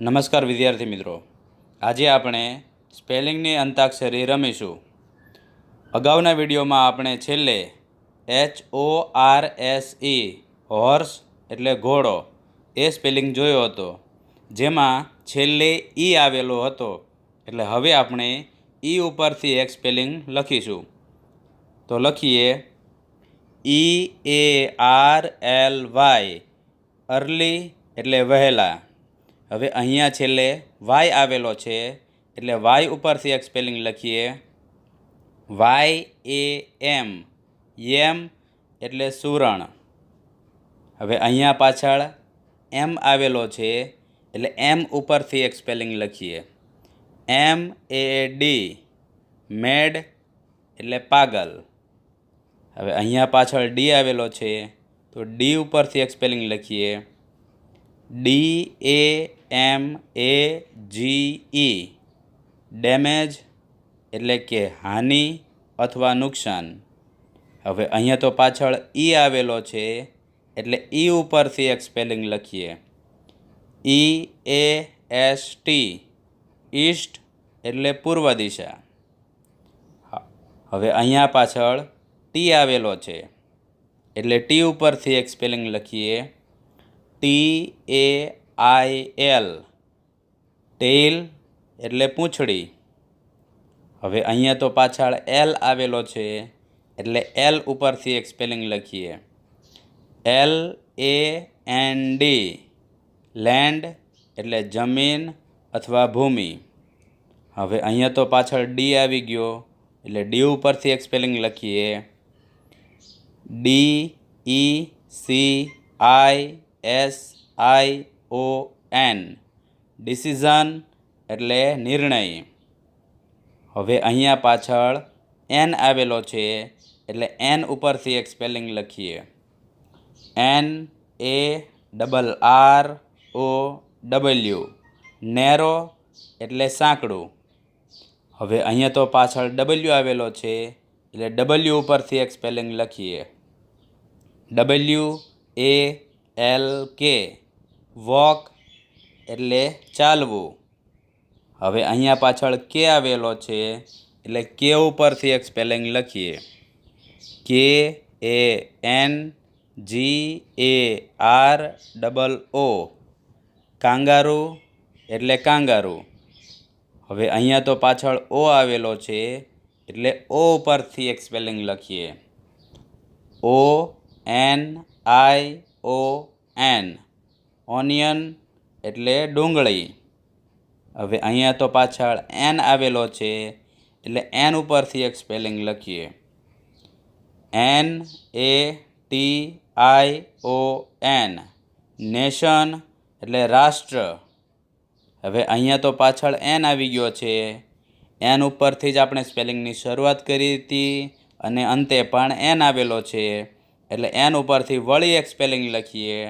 નમસ્કાર વિદ્યાર્થી મિત્રો. આજે આપણે સ્પેલિંગની અંતાક્ષરી રમીશું. અગાઉના વિડીયોમાં આપણે છેલ્લે H O R S E horse એટલે ઘોડો, એ સ્પેલિંગ જોયો હતો. જેમાં છેલ્લે ઈ આવેલો હતો. એટલે હવે આપણે ઈ ઉપરથી એક સ્પેલિંગ લખીશું. તો લખીએ E A R L Y early એટલે વહેલા. હવે અહીંયા છેલ્લે વાય આવેલો છે, એટલે વાય ઉપરથી એક સ્પેલિંગ લખીએ. વાય એ એમ એમ એટલે સુરણ હવે અહીંયા પાછળ એમ આવેલો છે, એટલે એમ ઉપરથી એક સ્પેલિંગ લખીએ. એમ એ ડી, મેડ એટલે પાગલ. હવે અહીંયા પાછળ ડી આવેલો છે, તો ડી ઉપરથી એક સ્પેલિંગ લખીએ. ડી એ એમ એ જી ઈ. ડેમેજ એટલે કે હાનિ અથવા નુકસાન. હવે અહીંયા તો પાછળ ઈ આવેલો છે, એટલે ઈ ઉપરથી એક સ્પેલિંગ લખીએ. E A S T, east એટલે પૂર્વ દિશા. હવે અહીંયા પાછળ ટી આવેલો છે, એટલે ટી ઉપરથી એક સ્પેલિંગ લખીએ. T A I L. Tail એટલે પૂંછડી. હવે અહીંયા તો પાછળ એલ આવેલો છે, એટલે એલ ઉપરથી એક સ્પેલિંગ લખીએ. L A N D. Land એટલે જમીન અથવા ભૂમિ. હવે અહીંયા તો પાછળ ડી આવી ગયો, એટલે ડી ઉપરથી એક સ્પેલિંગ લખીએ. D E C I S I O N decision એટલે નિર્ણય. હવે અહીંયા પાછળ એન આવેલો છે, એટલે એન ઉપરથી એક સ્પેલિંગ લખીએ. N A double R O W narrow એટલે સાંકડું. હવે અહીંયા તો પાછળ ડબલ્યુ આવેલો છે, એટલે ડબલ્યુ ઉપરથી એક સ્પેલિંગ લખીએ. W A L K walk એટલે ચાલવું. હવે અહીંયા પાછળ કે આવેલો છે, એટલે કે ઉપરથી એક સ્પેલિંગ લખીએ. K A N G A R double O. Kangaroo એટલે કાંગારૂ. હવે અહીંયા તો પાછળ ઓ આવેલો છે, એટલે ઓ ઉપરથી એક સ્પેલિંગ લખીએ. O N I O N. Onion એટલે ડુંગળી. હવે અહીંયા તો પાછળ એન આવેલો છે, એટલે એન ઉપરથી એક સ્પેલિંગ લખીએ. N A T I O N nation એટલે રાષ્ટ્ર. હવે અહીંયા તો પાછળ એન આવી ગયો છે. એન ઉપરથી જ આપણે સ્પેલિંગની શરૂઆત કરી હતી અને અંતે પણ એન આવેલો છે. એટલે એન ઉપરથી વળી એક સ્પેલિંગ લખીએ.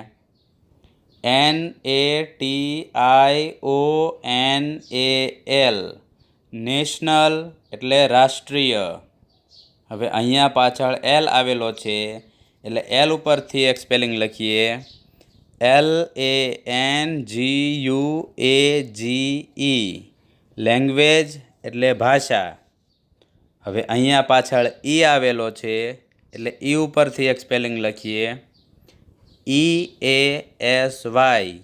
N A T I O N A L national એટલે રાષ્ટ્રીય. હવે અહીંયા પાછળ એલ આવેલો છે, એટલે એલ ઉપરથી એક સ્પેલિંગ લખીએ. L A N G U A G E language એટલે ભાષા. હવે અહીંયા પાછળ ઈ આવેલો છે, એટલે ઈ ઉપરથી એક સ્પેલિંગ લખીએ. E A S Y.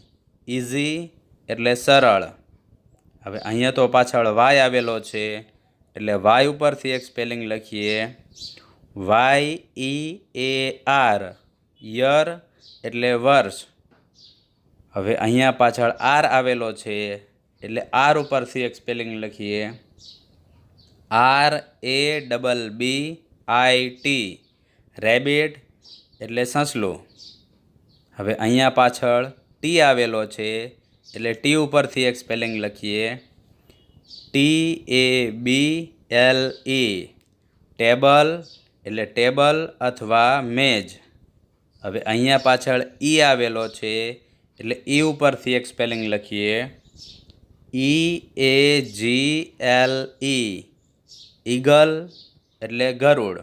Easy એટલે સરળ. હવે અહીંયા તો પાછળ વાય આવેલો છે. એટલે વાય ઉપરથી એક સ્પેલિંગ લખીએ. Y E A R. Year એટલે વર્ષ. હવે અહીંયા પાછળ આર આવેલો છે. એટલે આર ઉપરથી એક સ્પેલિંગ લખીએ. R A double B I T. Rabbit એટલે સસલું. હવે અહીંયા પાછળ ટી આવેલો છે, એટલે ટી ઉપરથી એક સ્પેલિંગ લખીએ. T A B L E table એટલે ટેબલ અથવા મેજ. હવે અહીંયા પાછળ ઈ આવેલો છે, એટલે ઈ ઉપરથી એક સ્પેલિંગ લખીએ. ઈ એ જી એલ ઈ ઈગલ એટલે ગરુડ.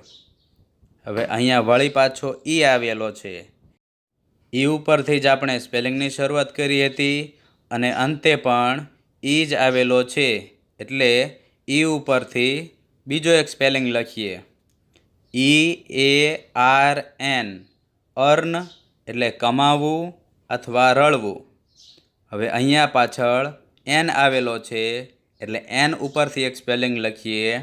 હવે અહીંયા વળી પાછો ઈ આવેલો છે. ઈ ઉપરથી જ આપણે સ્પેલિંગની શરૂઆત કરી હતી અને અંતે પણ ઈ જ આવેલો છે. એટલે ઈ ઉપરથી બીજો એક સ્પેલિંગ લખીએ. E A R N, earn એટલે કમાવવું અથવા રળવું. હવે અહીંયા પાછળ એન આવેલો છે, એટલે એન ઉપરથી એક સ્પેલિંગ લખીએ.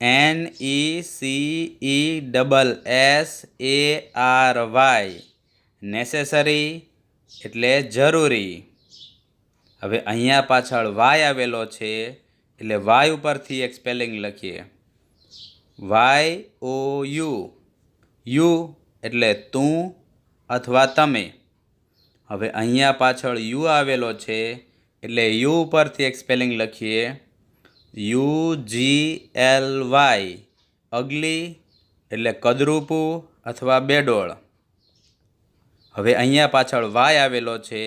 N E C E double S A R Y. Necessary એટલે જરૂરી. હવે અહીંયા પાછળ વાય આવેલો છે, એટલે વાય ઉપરથી એક સ્પેલિંગ લખીએ. Y O you. યુ એટલે તું અથવા તમે. હવે અહીંયા પાછળ યુ આવેલો છે, એટલે યુ ઉપરથી એક સ્પેલિંગ લખીએ. U G L Y. Ugly એટલે કદરૂપું અથવા બેડોળ. હવે અહીંયા પાછળ વાય આવેલો છે,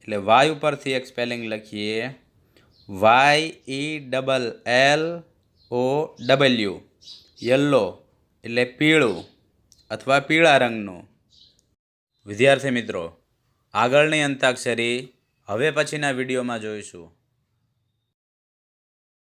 એટલે વાય ઉપરથી એક સ્પેલિંગ લખીએ. Y E double L O W. Yellow, એટલે પીળું અથવા પીળા રંગનું. વિદ્યાર્થી મિત્રો, આગળની અંતાક્ષરી હવે પછીના વિડીયોમાં જોઈશું.